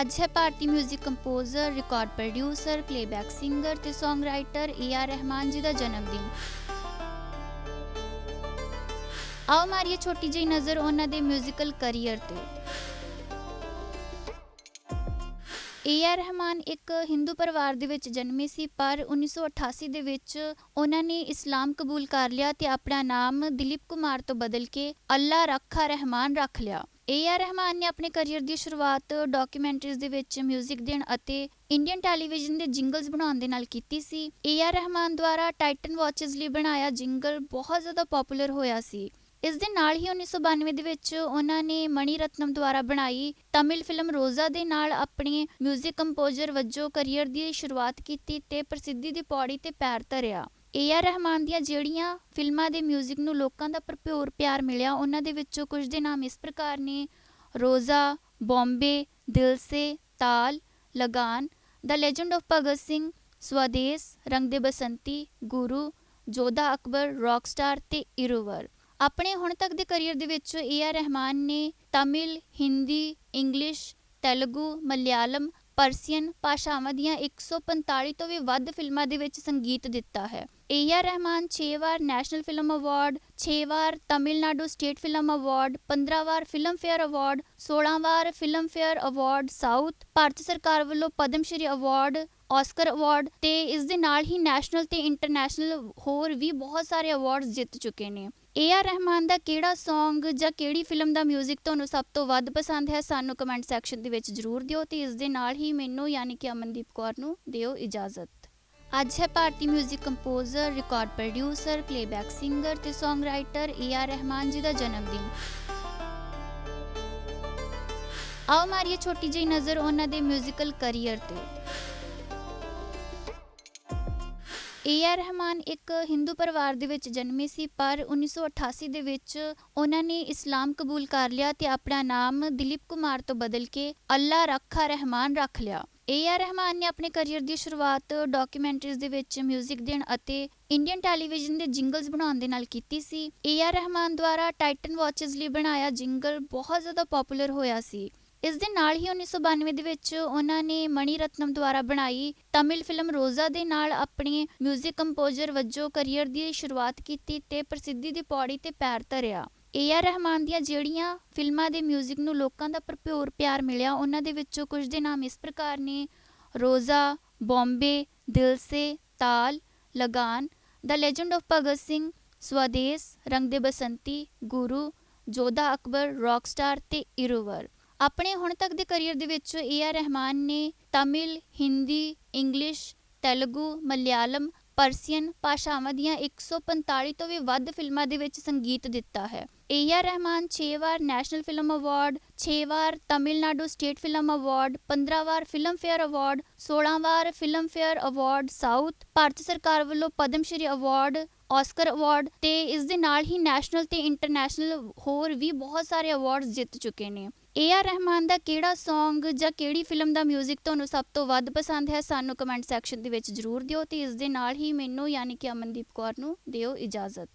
ਅੱਜ ਹੈ ਭਾਰਤੀ 뮤직 composer record producer playback singer ਤੇ ਸੌਂਗਰਾਈਟਰ ਏ ਆਰ ਰਹਿਮਾਨ ਜੀ ਦਾ ਜਨਮ ਦਿਨ ਆਓ ਮਾਰੀਏ ਛੋਟੀ ਜਿਹੀ ਨਜ਼ਰ ਉਹਨਾਂ ਦੇ 뮤지컬 ਕੈਰੀਅਰ ਤੇ ਏ ਆਰ ਰਹਿਮਾਨ ਇੱਕ ਹਿੰਦੂ ਪਰਿਵਾਰ ਦੇ ਵਿੱਚ ਜਨਮੇ ਸੀ ਪਰ 1988 ਦੇ ਵਿੱਚ ਉਹਨਾਂ ਨੇ ਇਸਲਾਮ ਕਬੂਲ ਕਰ ਲਿਆ ਤੇ ਆਪਣਾ ਨਾਮ ਦਿਲੀਪ ਕੁਮਾਰ ਤੋਂ ਬਦਲ ਕੇ ਅੱਲਾ ਰੱਖਾ ਰਹਿਮਾਨ ਰੱਖ ਲਿਆ ਏ ਆਰ ਰਹਿਮਾਨ ਨੇ ਆਪਣੇ ਕੈਰੀਅਰ ਦੀ ਸ਼ੁਰੂਆਤ ਡਾਕੂਮੈਂਟਰੀਜ਼ ਦੇ ਵਿੱਚ 뮤직 ਦੇਣ ਅਤੇ ਇੰਡੀਅਨ ਟੈਲੀਵਿਜ਼ਨ ਦੇ ਜਿੰਗਲਸ ਬਣਾਉਣ ਦੇ ਨਾਲ ਕੀਤੀ ਸੀ ਏ ਆਰ ਰਹਿਮਾਨ ਦੁਆਰਾ ਟਾਈਟਨ ਵਾਚਸ ਲਈ ਬਣਾਇਆ ਜਿੰਗਲ ਬਹੁਤ ਜ਼ਿਆਦਾ ਪਪੂਲਰ ਹੋਇਆ ਸੀ ਇਸ ਦੇ ਨਾਲ ਹੀ 1992 ਦੇ ਵਿੱਚ ਉਹਨਾਂ ਨੇ ਮਣੀ ਰਤਨਮ ਦੁਆਰਾ ਬਣਾਈ ਤਮਿਲ ਫਿਲਮ ਰੋਜ਼ਾ ਦੇ ਨਾਲ ਆਪਣੇ 뮤직 ਕੰਪੋਜ਼ਰ ਵਜੋਂ ਕੈਰੀਅਰ ਦੀ ਸ਼ੁਰੂਆਤ ਕੀਤੀ ਤੇ ਪ੍ਰਸਿੱਧੀ ਦੀ ਪੌੜੀ ਤੇ ਪੈਰ ਧਰਿਆ ਏ ਆਰ ਰਹਿਮਾਨ ਦੀਆਂ ਜਿਹੜੀਆਂ ਫਿਲਮਾਂ ਦੇ ਮਿਊਜ਼ਿਕ ਨੂੰ ਲੋਕਾਂ ਦਾ ਭਰਪੂਰ ਪਿਆਰ ਮਿਲਿਆ, ਉਹਨਾਂ ਦੇ ਵਿੱਚੋਂ ਕੁਝ ਦੇ ਨਾਮ ਇਸ ਪ੍ਰਕਾਰ ਨੇ, ਰੋਜ਼ਾ, Bombay, Dil Se, Taal, Lagaan The Legend of Bhagat Singh Swades, Rang De Basanti, Guru, Jodha Akbar Rockstar ਤੇ ਇਰੋਵਰ ਆਪਣੇ ਹੁਣ ਤੱਕ ਦੇ ਕੈਰੀਅਰ ਦੇ ਵਿੱਚ ਏ ਆਰ ਰਹਿਮਾਨ ਨੇ ਤਾਮਿਲ, ਹਿੰਦੀ ਇੰਗਲਿਸ਼ ਤੇਲਗੂ, ਮਲਿਆਲਮ ਪਰਸੀਅਨ ਭਾਸ਼ਾਵਾਂ ਦੀਆਂ 145 ਤੋਂ ਵੀ ਵੱਧ ਫਿਲਮਾਂ ਦੇ ਵਿੱਚ ਸੰਗੀਤ ਦਿੱਤਾ ਹੈ। ਏ ਆਰ ਰਹਿਮਾਨ 6 ਵਾਰ ਨੈਸ਼ਨਲ ਫਿਲਮ ਅਵਾਰਡ 6 ਵਾਰ ਤਮਿਲਨਾਡੂ ਸਟੇਟ ਫਿਲਮ ਅਵਾਰਡ 15 ਵਾਰ ਫਿਲਮ ਫੇਅਰ ਅਵਾਰਡ 16 ਵਾਰ Filmfare award south Bharat ਸਰਕਾਰ ਵੱਲੋਂ Padma Shri award Oscar award ਤੇ ਇਸ ਦੇ ਨਾਲ ਹੀ ਨੈਸ਼ਨਲ ਤੇ ਇੰਟਰਨੈਸ਼ਨਲ ਹੋਰ ਵੀ ਬਹੁਤ ਸਾਰੇ ਅਵਾਰਡਸ ਜਿੱਤ ਚੁੱਕੇ ਨੇ। ਏ ਆਰ ਰਹਿਮਾਨ ਦਾ ਕਿਹੜਾ Song ਜਾਂ ਕਿਹੜੀ ਫਿਲਮ ਦਾ 뮤직 ਤੁਹਾਨੂੰ ਸਭ ਤੋਂ ਵੱਧ ਪਸੰਦ ਹੈ, ਸਾਨੂੰ ਕਮੈਂਟ ਸੈਕਸ਼ਨ ਦੇ ਵਿੱਚ ਜਰੂਰ ਦਿਓ ਤੇ ਇਸ ਦੇ ਨਾਲ ਹੀ ਮੈਨੂੰ ਯਾਨੀ ਕਿ ਅਮਨਦੀਪ ਕੌਰ ਨੂੰ ਦਿਓ ਇਜਾਜ਼ਤ। ਅੱਜ ਹੈ ਭਾਰਤੀ 뮤직 composer record producer playback singer ਤੇ ਸੌਂਗਰਾਈਟਰ ਏ ਆਰ ਰਹਿਮਾਨ ਜੀ ਦਾ ਜਨਮ ਦਿਨ ਆਓ ਮਾਰੀਏ ਛੋਟੀ ਜਿਹੀ ਨਜ਼ਰ ਉਹਨਾਂ ਦੇ 뮤지컬 ਕੈਰੀਅਰ ਤੇ ਏ ਆਰ ਰਹਿਮਾਨ ਇੱਕ ਹਿੰਦੂ ਪਰਿਵਾਰ ਦੇ ਵਿੱਚ ਜਨਮੇ ਸੀ ਪਰ 1988 ਦੇ ਵਿੱਚ ਉਹਨਾਂ ਨੇ ਇਸਲਾਮ ਕਬੂਲ ਕਰ ਲਿਆ ਤੇ ਆਪਣਾ ਨਾਮ ਦਿਲੀਪ ਕੁਮਾਰ ਤੋਂ ਬਦਲ ਕੇ ਅੱਲਾ ਰੱਖਾ ਰਹਿਮਾਨ ਰੱਖ ਲਿਆ ਏ ਆਰ ਰਹਿਮਾਨ ਨੇ ਆਪਣੇ ਕੈਰੀਅਰ ਦੀ ਸ਼ੁਰੂਆਤ ਡਾਕੂਮੈਂਟਰੀਜ਼ ਦੇ ਵਿੱਚ 뮤직 ਦੇਣ ਅਤੇ ਇੰਡੀਅਨ ਟੈਲੀਵਿਜ਼ਨ ਦੇ ਜਿੰਗਲਸ ਬਣਾਉਣ ਦੇ ਨਾਲ ਕੀਤੀ ਸੀ ਏ ਆਰ ਰਹਿਮਾਨ ਦੁਆਰਾ ਟਾਈਟਨ ਵਾਚਸ ਲਈ ਬਣਾਇਆ ਜਿੰਗਲ ਬਹੁਤ ਜ਼ਿਆਦਾ ਪਪੂਲਰ ਹੋਇਆ ਸੀ ਇਸ ਦੇ ਨਾਲ ਹੀ 1992 ਦੇ ਵਿੱਚ ਉਹਨਾਂ ਨੇ ਮਣੀ ਰਤਨਮ ਦੁਆਰਾ ਬਣਾਈ ਤਮਿਲ ਫਿਲਮ ਰੋਜ਼ਾ ਦੇ ਨਾਲ ਆਪਣੇ 뮤직 ਕੰਪੋਜ਼ਰ ਵਜੋਂ ਕੈਰੀਅਰ ਦੀ ਸ਼ੁਰੂਆਤ ਕੀਤੀ ਤੇ ਪ੍ਰਸਿੱਧੀ ਦੀ ਪੌੜੀ ਤੇ ਪੈਰ ਧਰਿਆ ਏ ਆਰ ਰਹਿਮਾਨ ਦੀਆਂ ਜਿਹੜੀਆਂ ਫਿਲਮਾਂ ਦੇ ਮਿਊਜ਼ਿਕ ਨੂੰ ਲੋਕਾਂ ਦਾ ਭਰਪੂਰ ਪਿਆਰ ਮਿਲਿਆ, ਉਹਨਾਂ ਦੇ ਵਿੱਚੋਂ ਕੁਝ ਦੇ ਨਾਮ ਇਸ ਪ੍ਰਕਾਰ ਨੇ, ਰੋਜ਼ਾ, Bombay, Dil Se, Taal, Lagaan The Legend of Bhagat Singh Swades, Rang De Basanti, Guru, Jodha Akbar Rockstar ਤੇ ਇਰੋਵਰ ਆਪਣੇ ਹੁਣ ਤੱਕ ਦੇ ਕੈਰੀਅਰ ਦੇ ਵਿੱਚ ਏ ਆਰ ਰਹਿਮਾਨ ਨੇ ਤਾਮਿਲ, ਹਿੰਦੀ ਇੰਗਲਿਸ਼ ਤੇਲਗੂ, ਮਲਿਆਲਮ ਪਰਸੀਅਨ ਭਾਸ਼ਾਵਾਂ ਦੀਆਂ 145 ਤੋਂ ਵੀ ਵੱਧ ਫਿਲਮਾਂ ਦੇ ਵਿੱਚ ਸੰਗੀਤ ਦਿੱਤਾ ਹੈ। ਏ ਆਰ ਰਹਿਮਾਨ 6 ਵਾਰ ਨੈਸ਼ਨਲ ਫਿਲਮ ਅਵਾਰਡ 6 ਵਾਰ ਤਮਿਲਨਾਡੂ ਸਟੇਟ ਫਿਲਮ ਅਵਾਰਡ 15 ਵਾਰ ਫਿਲਮ ਫੇਅਰ ਅਵਾਰਡ 16 ਵਾਰ Filmfare award south Bharat ਸਰਕਾਰ ਵੱਲੋਂ Padma Shri award Oscar award ਤੇ ਇਸ ਦੇ ਨਾਲ ਹੀ ਨੈਸ਼ਨਲ ਤੇ ਇੰਟਰਨੈਸ਼ਨਲ ਹੋਰ ਵੀ ਬਹੁਤ ਸਾਰੇ ਅਵਾਰਡਸ ਜਿੱਤ ਚੁੱਕੇ ਨੇ। ਏ ਆਰ ਰਹਿਮਾਨ ਦਾ ਕਿਹੜਾ Song ਜਾਂ ਕਿਹੜੀ ਫਿਲਮ ਦਾ 뮤직 ਤੁਹਾਨੂੰ ਸਭ ਤੋਂ ਵੱਧ ਪਸੰਦ ਹੈ, ਸਾਨੂੰ ਕਮੈਂਟ ਸੈਕਸ਼ਨ ਦੇ ਵਿੱਚ ਜਰੂਰ ਦਿਓ ਤੇ ਇਸ ਦੇ ਨਾਲ ਹੀ ਮੈਨੂੰ ਯਾਨੀ ਕਿ ਅਮਨਦੀਪ ਕੌਰ ਨੂੰ ਦਿਓ ਇਜਾਜ਼ਤ।